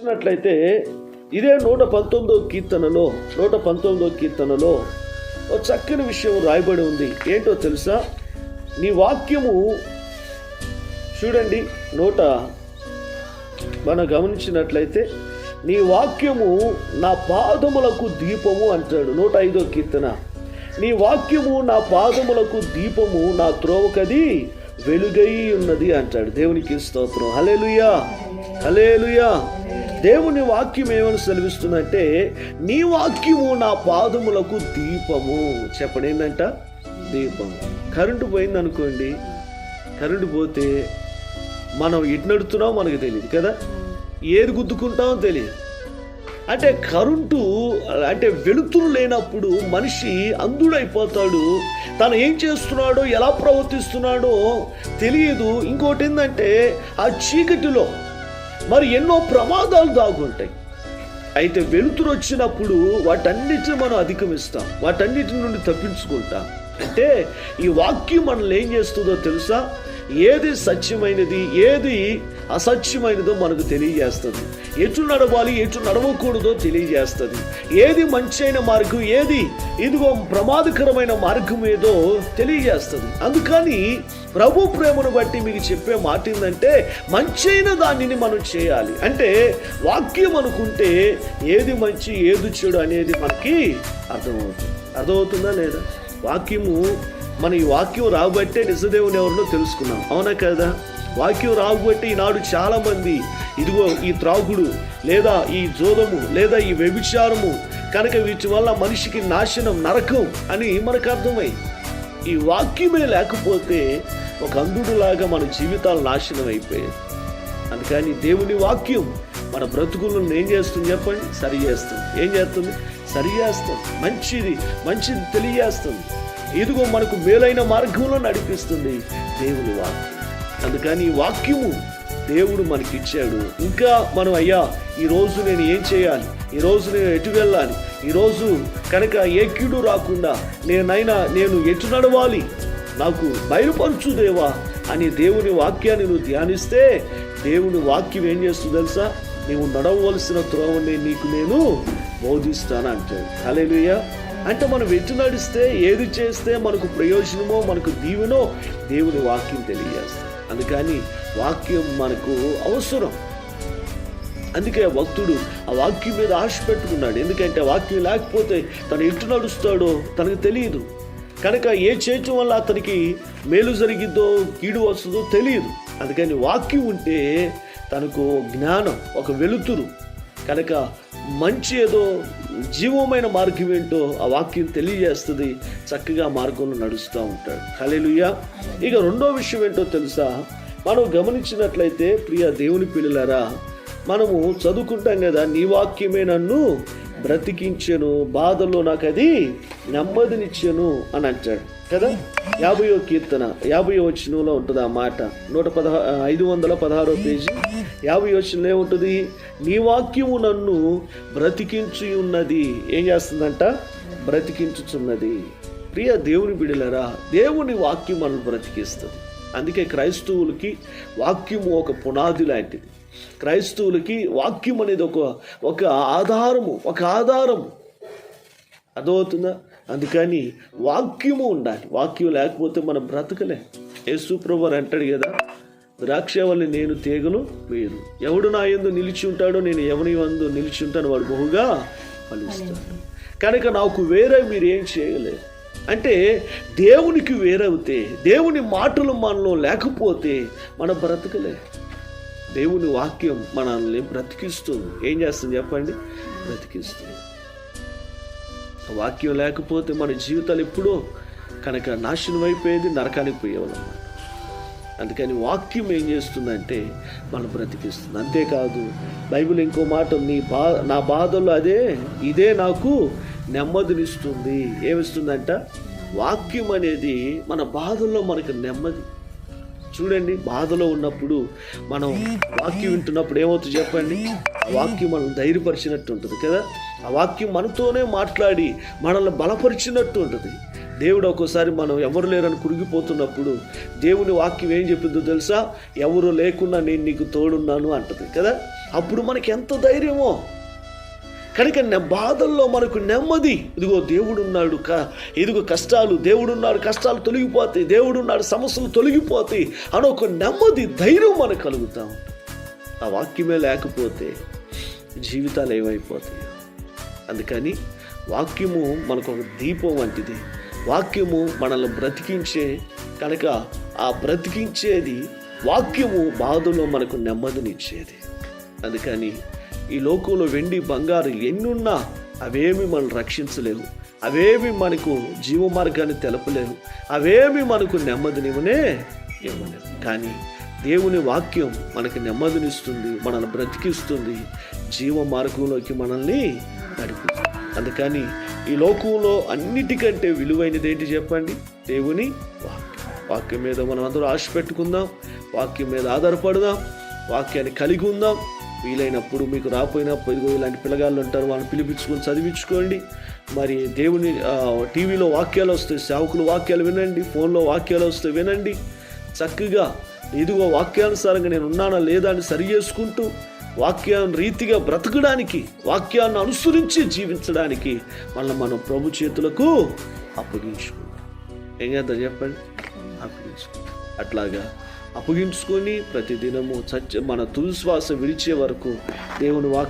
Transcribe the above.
ఇచ్చినట్లయితే ఇదే నూట పంతొమ్మిదో కీర్తనలో నూట పంతొమ్మిదో కీర్తనలో ఒక చక్కని విషయం రాయబడి ఉంది. ఏంటో తెలుసా? నీ వాక్యము చూడండి నూట మనం గమనించినట్లయితే నీ వాక్యము నా పాదములకు దీపము అంటాడు నూట ఐదో కీర్తన. నీ వాక్యము నా పాదములకు దీపము నా త్రోవకది వెలుగై ఉన్నది అంటాడు. దేవునికి స్తోత్రం. హలేలుయా హలేలుయా దేవుని వాక్యం ఏమని సెలవిస్తుందంటే నీ వాక్యము నా పాదములకు దీపము. చెప్పండి ఏంటంట దీపం. కరెంటు పోయింది అనుకోండి. కరెంటు పోతే మనం ఎటు నడుతున్నామో మనకు తెలియదు కదా? ఏది గుద్దుకుంటామో తెలియదు. అంటే కరెంటు అంటే వెలుతురు లేనప్పుడు మనిషి అంధుడైపోతాడు. తను ఏం చేస్తున్నాడో ఎలా ప్రవర్తిస్తున్నాడో తెలియదు. ఇంకోటి ఏంటంటే ఆ చీకటిలో మరి ఎన్నో ప్రమాదాలు దాగుంటాయి. అయితే వెలుతురు వచ్చినప్పుడు వాటన్నిటిని మనం అధిగమిస్తాం. వాటన్నిటి నుండి తప్పించుకుంటాం. అంటే ఈ వాక్యం మనల్ని ఏం చేస్తుందో తెలుసా? ఏది సత్యమైనది ఏది అసత్యమైనదో మనకు తెలియజేస్తుంది. ఎటు నడవాలి ఎటు నడవకూడదో తెలియజేస్తుంది. ఏది మంచైన మార్గం ఏది ఇదిగో ప్రమాదకరమైన మార్గం ఏదో తెలియజేస్తుంది. అందుకని ప్రభు ప్రేమను బట్టి మీకు చెప్పే మాట ఏంటంటే మంచైన దానిని మనం చేయాలి. అంటే వాక్యం అనుకుంటే ఏది మంచి ఏది చెడు అనేది మనకి అర్థమవుతుంది. అర్థమవుతుందా లేదా? వాక్యము మన ఈ వాక్యం రాబట్టే నిజదేవుని ఎవరినో తెలుసుకున్నాం. అవునా కదా? వాక్యం రాబట్టి ఈనాడు చాలా మంది ఇదిగో ఈ త్రాగుడు లేదా ఈ జోదము లేదా ఈ వ్యభిచారము కనుక వీటి వల్ల మనిషికి నాశనం నరకం అని మనకు అర్థమై ఈ వాక్యమే లేకపోతే ఒక అంధుడులాగా మన జీవితాలు నాశనం అయిపోయాయి. అందుకని దేవుని వాక్యం మన బ్రతుకులను ఏం చేస్తుంది చెప్పండి? సరి చేస్తుంది. ఏం చేస్తుంది? సరి చేస్తుంది. మంచిది మంచిది తెలియజేస్తుంది. ఇదిగో మనకు మేలైన మార్గంలో నడిపిస్తుంది దేవుని వాక్యం. అందుకని ఈ వాక్యము దేవుడు మనకి ఇచ్చాడు ఇంకా మనం అయ్యా ఈరోజు నేను ఏం చేయాలి? ఈరోజు నేను ఎటు వెళ్ళాలి? ఈరోజు కనుక ఏ కీడు రాకుండా నేనైనా నేను ఎటు నడవాలి? నాకు బయలుపరచు దేవా అని దేవుని వాక్యాన్ని నువ్వు ధ్యానిస్తే దేవుని వాక్యం ఏం చేస్తుంది తెలుసా? నువ్వు నడవలసిన త్రోవని నీకు నేను బోధిస్తాను అంటాడు. అంటే మనం ఎటు నడిస్తే ఏది చేస్తే మనకు ప్రయోజనమో మనకు దీవెనో దేవుని వాక్యం తెలియజేస్తుంది. అందుకని వాక్యం మనకు అవసరం. అందుకే భక్తుడు ఆ వాక్యం మీద ఆశ పెట్టుకున్నాడు. ఎందుకంటే వాక్యం లేకపోతే తను ఎటు నడుస్తాడో తనకు తెలియదు. కనుక ఏ చేయటం వల్ల అతనికి మేలు జరిగిద్దో కీడు వస్తుందో తెలియదు. అందుకని వాక్యం ఉంటే తనకు జ్ఞానం ఒక వెలుతురు. కనుక మంచి ఏదో జీవమైన మార్గం ఏంటో ఆ వాక్యం తెలియజేస్తుంది. చక్కగా మార్గంలో నడుస్తూ ఉంటాడు. హలేలుయ్య ఇక రెండో విషయం ఏంటో తెలుసా? మనం గమనించినట్లయితే ప్రియ దేవుని పిల్లలారా మనము చదువుకుంటాం కదా నీ వాక్యమే నన్ను బ్రతికించను బాధల్లో నాకు అది నెమ్మదినిచ్చను అని అంటాడు. కదా? యాభయో కీర్తన యాభయో వచనంలో ఉంటుంది ఆ మాట. నూట పదహా ఐదు వందల పదహారో పేజీ. యాభై వచనంలో ఏముంటుంది? నీ వాక్యము నన్ను బ్రతికించి ఉన్నది ఏం చేస్తుందంట? బ్రతికించుచున్నది. ప్రియ దేవుని బిడలరా దేవుని వాక్యం మనల్ని బ్రతికిస్తుంది. అందుకే క్రైస్తవులకి వాక్యము ఒక పునాది లాంటిది. క్రైస్తవులకి వాక్యం అనేది ఒక ఒక ఆధారము ఒక ఆధారము అర్థమవుతుందా? అందుకని వాక్యము ఉండాలి. వాక్యం లేకపోతే మనం బ్రతకలే. యేసు ప్రభు అని అంటాడు కదా ద్రాక్షవల్లి నేను తీగను వేరు ఎవడు నా ఎందు నిలిచి ఉంటాడో నేను ఎవరి వందు నిలిచి ఉంటాను వాడు బహుగా ఫలిస్తాడు. కనుక నాకు వేరే మీరు ఏం చేయలేరు అంటే దేవునికి వేరవుతే దేవుని మాటలు మనలో లేకపోతే మన బ్రతకలే. దేవుని వాక్యం మనల్ని బ్రతికిస్తుంది. ఏం చేస్తుంది చెప్పండి? బ్రతికిస్తుంది. ఆ వాక్యం లేకపోతే మన జీవితాలు ఎప్పుడో కనుక నాశనం అయిపోయేది నరకానికి పోయేవాళ్ళం. అందుకని వాక్యం ఏం చేస్తుందంటే మనం బ్రతికిస్తుంది. అంతేకాదు బైబిల్ ఇంకో మాట నీ బా నా బాధలు అదే ఇదే నాకు నెమ్మదినిస్తుంది. ఏమిస్తుందంట? వాక్యం అనేది మన బాధల్లో మనకు నెమ్మది. చూడండి బాధలో ఉన్నప్పుడు మనం వాక్యం వింటున్నప్పుడు ఏమవుతుంది చెప్పండి? ఆ వాక్యం మనం ధైర్యపరిచినట్టు ఉంటుంది కదా? ఆ వాక్యం మనతోనే మాట్లాడి మనల్ని బలపరిచినట్టు ఉంటుంది. దేవుడు ఒక్కోసారి మనం ఎవరు లేరని కురిగిపోతున్నప్పుడు దేవుని వాక్యం ఏం చెప్పిందో తెలుసా? ఎవరు లేకుండా నేను నీకు తోడున్నాను అంటది కదా? అప్పుడు మనకి ఎంత ధైర్యమో! కనుక నె- బాధల్లో మనకు నెమ్మది. ఇదిగో దేవుడున్నాడు క. ఇదిగో కష్టాలు దేవుడున్నాడు కష్టాలు తొలగిపోతాయి దేవుడున్నాడు సమస్యలు తొలగిపోతాయి అని ఒక నెమ్మది ధైర్యం మనకు కలుగుతాం. ఆ వాక్యమే లేకపోతే జీవితాలు ఏమైపోతాయి? అందుకని వాక్యము మనకు ఒక దీపం వంటిది. వాక్యము మనల్ని బ్రతికించే కనుక ఆ బ్రతికించేది వాక్యము బాధలో మనకు నెమ్మదినిచ్చేది. అందుకని ఈ లోకంలో వెండి బంగారు ఎన్నున్నా అవేమి మనం రక్షించలేవు. అవేమి మనకు జీవ మార్గాన్ని తెలపలేవు. అవేమి మనకు నెమ్మదినివనే ఇవ్వలేవు కానీ దేవుని వాక్యం మనకి నెమ్మదినిస్తుంది మనల్ని బ్రతికిస్తుంది జీవ మార్గంలోకి మనల్ని నడుపుతుంది అందుకని ఈ లోకంలో అన్నిటికంటే విలువైనది ఏంటి చెప్పండి? దేవుని వాక్యం. వాక్యం మీద మనం అందరూ ఆశ పెట్టుకుందాం. వాక్యం మీద ఆధారపడదాం. వాక్యాన్ని కలిగి ఉందాం. వీలైనప్పుడు మీకు రాపోయినప్పుడు ఇదిగో ఇలాంటి పిల్లగాళ్ళు ఉంటారు వాళ్ళని పిలిపించుకొని చదివించుకోండి. మరి దేవుని టీవీలో వాక్యాలు వస్తాయి సేవకులు వాక్యాలు వినండి ఫోన్లో వాక్యాలు వస్తాయి వినండి. చక్కగా ఇదిగో వాక్యానుసారంగా నేను ఉన్నానా లేదా అని సరి చేసుకుంటూ వాక్యాన్ని రీతిగా బ్రతకడానికి వాక్యాన్ని అనుసరించి జీవించడానికి మళ్ళీ మనం ప్రభు చేతులకు అప్పగించుకుంటాం ఏం చేద్దాం చెప్పండి? అప్పగించుకుంటాం అట్లాగా అప్పగించుకొని ప్రతిదినము సత్య మన తుది శ్వాస విడిచే వరకు దేవుని వాక్